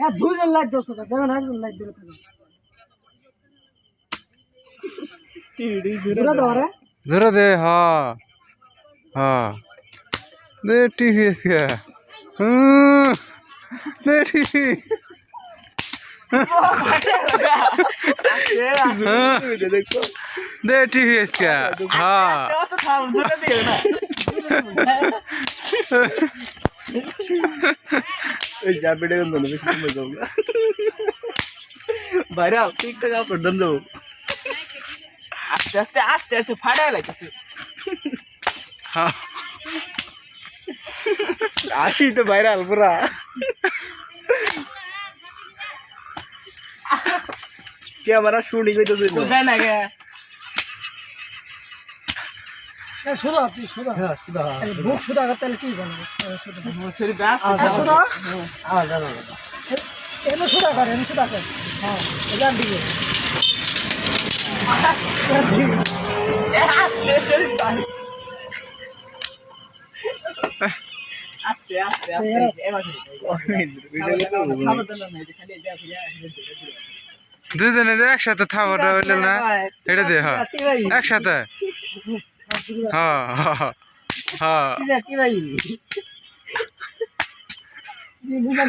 হ্যাঁ দুইজন লাইট দশ টাকা দেখুন একজন লাইট দিলে থাকো ঘুরে দাও রে জোরে দে হ হ দে টিভি আজকে হুম, দে টিভি দে টিভি আজকে হ্যাঁ বাইরে টিকটক আপলোড দেন যাব আস্তে আস্তে আস্তে আস্তে ফাটাই লাগতেছে আসি তো ভাইরাল পুরা ক্যামেরা শুটিং হইতেছে কোথায় না গে তুই হ্যাঁ সুদা বুক করতে কি বলব? এনে কর এনে কর। হ্যাঁ এখান দিকে আস্তে আস্তে আস্তে। এবার দুজনে যে একসাথে হইল না? এটা দে হ্যাঁ। একসাথে? হ্যাঁ হ্যাঁ হ্যাঁ। কি ভাই? বুঝা